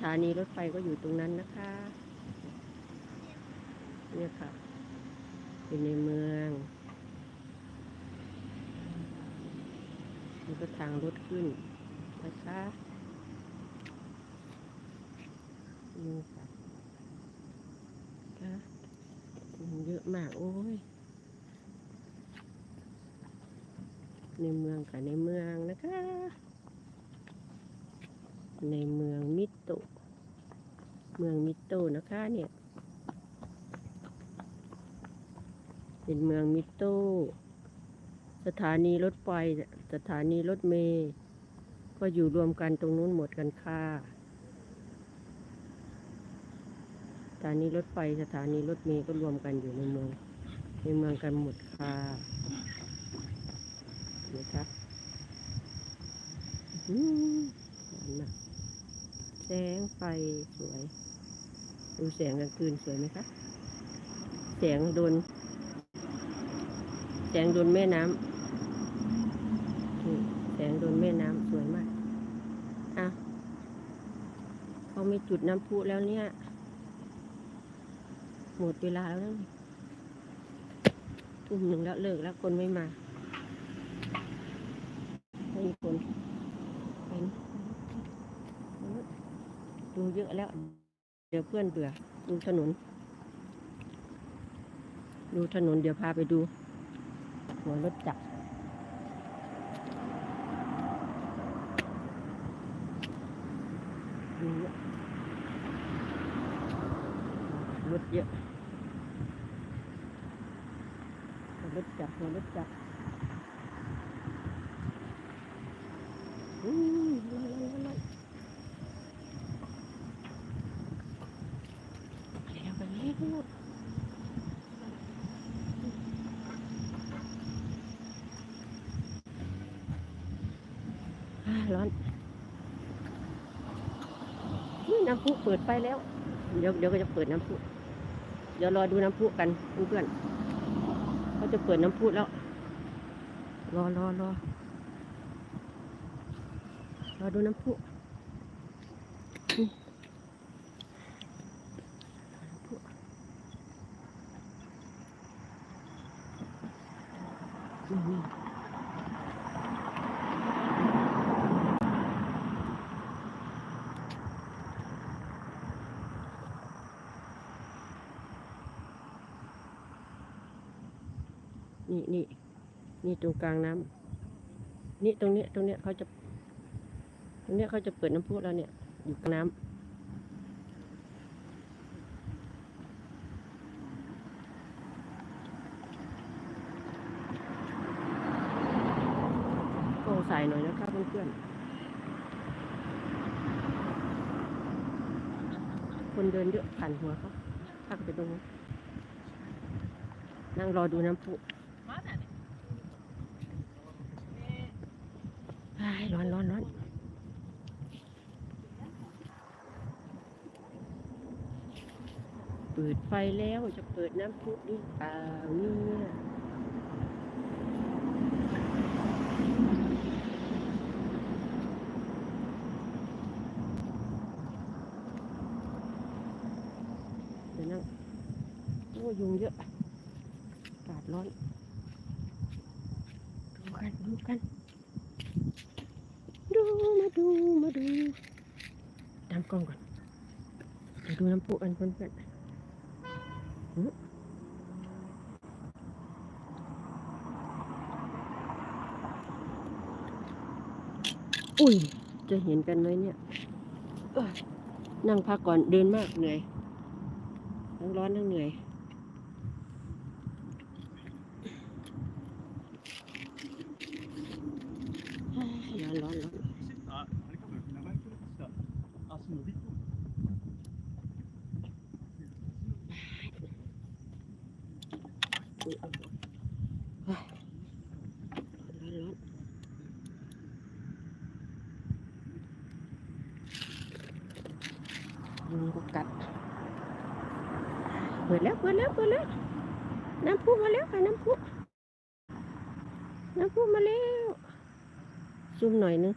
ถานีรถไฟก็อยู่ตรงนั้นนะคะ เนี่ยค่ะ เป็นในเมืองนี่ก็ทางรถขึ้นนะคะนี่ค่ะค่ะเยอะมากโอ้ย ในเมืองค่ะในเมืองนะคะ ในเมือง มิโตะเมืองมิโตะนะคะเนี่ย เป็นเมืองมิโตะสถานีรถไฟสถานีรถเมล์ก็อยู่รวมกันตรงนู้นหมดกันค่ะ สถานีรถไฟสถานีรถเมล์ก็รวมกันอยู่ในเมือง ในเมืองกันหมดค่ะนะครับ อืมสวยมากแส งไฟสวย ดูแสงกลางคืนสวยไหมคะ แสงโดน แสงโดนแม่น้ำแสงโดนแม่น้ำสวยมาก อะเขาไม่จุดน้ำพุแล้วเนี่ย หมดเวลาแล้วนะทุ่มหนึ่งแล้วเลิกแล้วคนไม่มา ไม่มีคนไปนะ ดูเยอะแล้ว เดี๋ยวเพื่อนเบื่อ ดูถนน ดูถนนเดี๋ยวพาไปดู หัวรถจักรดูเยอะรถเยอะหัวรถจักรหัวรถจักรอืมลอยลอยลอยลอยไปแล้วไปแล้วอ่า ร้อนน้ำพุเปิดไปแล้ว เดี๋ยวเดี๋ยวก็จะเปิดน้ำพุเดี๋ยวรอดูน้ำพุกันเพื่อนๆเขาจะเปิดน้ำพุแล้ว รอรอรอรอดูน้ำพุนี่ นี่นี่นี่ตรงกลางน้ำนี่ตรงเนี้ยตรงเนี้ยเขาจะ ตรงเนี้ยเขาจะเปิดน้ำพุแล้วเนี่ย อยู่กลางน้ำก็ใส่หน่อยนะครับเพื่อนๆคนเดินเยอะผ่านหัวเขาพักไปตรงนู้นนั่งรอดูน้ำพุ ร้อนร้อนร้อนเปิดไฟแล้วจะเปิดน้ำพุหรือเปล่าเนี่ยเดี๋ยวนั่งโอ้ยุงเยอะอากาศร้อน ดูกันดูกันดูมาดูมาดูตามกล้องก่อนเดี๋ยวดูน้ำพุกันเพื่อนๆหืมอุ้ย จะเห็นกันไหมเนี่ยเอ้ยนั่งพักก่อนเดินมากเหนื่อย ทั้งร้อนทั้งเหนื่อย อุ๊ยเอาเฮ้ยร้อนร้อนยุงก็กัดเปิดแล้วเปิดแล้วเปิดแล้วน้ำพุมาแล้วค่ะน้ำพุน้ำพุมาแล้วซูมหน่อยนึง